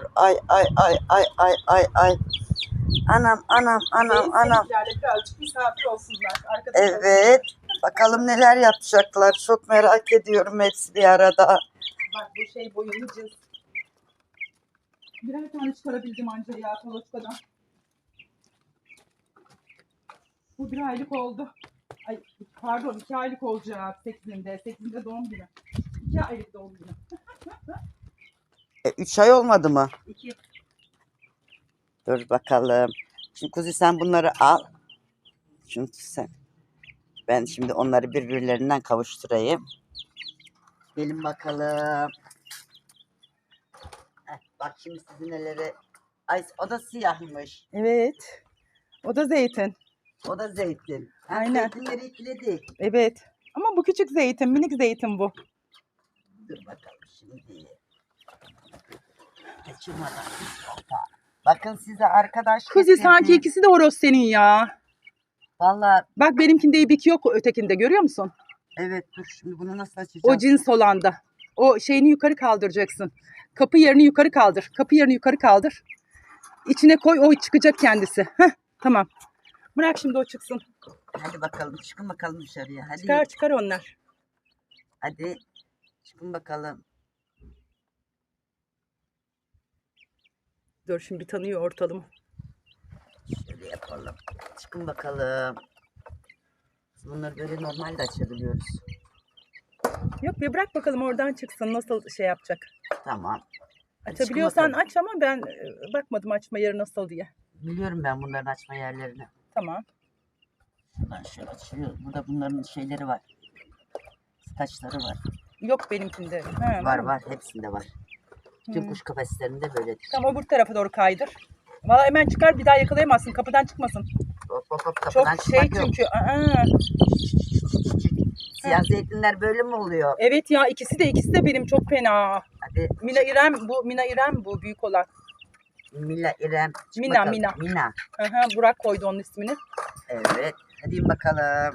geliyor. Ay ay ay ay ay ay ay. Anam anam anam anam. Sevgililerle birazcık misafir olsunlar. Arkadaşlar. Evet. Bakalım neler yapacaklar. Çok merak ediyorum hepsi bir arada. Bak bu şey cız. Birer tane çıkarabildim anca ya koloçkadan. Bu bir aylık oldu. Ay pardon iki aylık olacak sekizinde. Sekizinde doğum günü. İki aylık doğum günü. E, üç ay olmadı mı? İki. Dur bakalım. Şimdi Kuzi sen bunları al. Şunu sen. Ben şimdi onları birbirlerinden kavuşturayım. Gelin bakalım. Heh, bak şimdi sizin neleri. Ay o da siyahmış. Evet. O da zeytin. O da zeytin. Ha, Aynen. Zeytinleri ikiledik. Evet. Ama bu küçük zeytin, minik zeytin bu. Dur bakalım şimdi. Kaçırmadan. Hoppa. Bakın size arkadaş Kuzi sanki ikisi de horoz senin ya. Vallahi Bak benimkinde ibik yok ötekinde görüyor musun? evet dur şimdi bunu nasıl açacağım? O cins olanda. O şeyini yukarı kaldıracaksın. Kapı yerini yukarı kaldır. Kapı yerini yukarı kaldır. İçine koy o çıkacak kendisi. Heh, tamam. Bırak şimdi o çıksın. Hadi bakalım çıkın bakalım dışarıya. Hadi. Çıkar çıkar onlar. Hadi. Çıkın bakalım. Dur şimdi bir tanıyor ortalımı. Şöyle yapalım. Çıkın bakalım. Biz Bunları böyle normalde açabiliyoruz. Yok bir bırak bakalım oradan çıksın nasıl şey yapacak. Tamam. Açabiliyorsan aç ama ben e, bakmadım açma yeri nasıl diye. Biliyorum ben bunların açma yerlerini. Tamam. Şuradan şöyle açılıyor. Burada bunların şeyleri var. Taçları var. Yok benimkinde. Ha, Var var. Hepsinde var. Hı. kuş kafeslerinde böyledir. Tamam öbür tarafa doğru kaydır. Valla hemen çıkar bir daha yakalayamazsın. Kapıdan çıkmasın. Hop hop hop Çok kapıdan şey çıkmak yok. çünkü. Aa, Siyah zeytinler böyle mi oluyor? evet ya ikisi de ikisi de benim çok fena. Hadi Mina İrem bu Mina İrem bu büyük olan. Mila İrem. çık Mina. Mina. Mina. Aha, Burak koydu onun ismini. Evet. Hadi bakalım.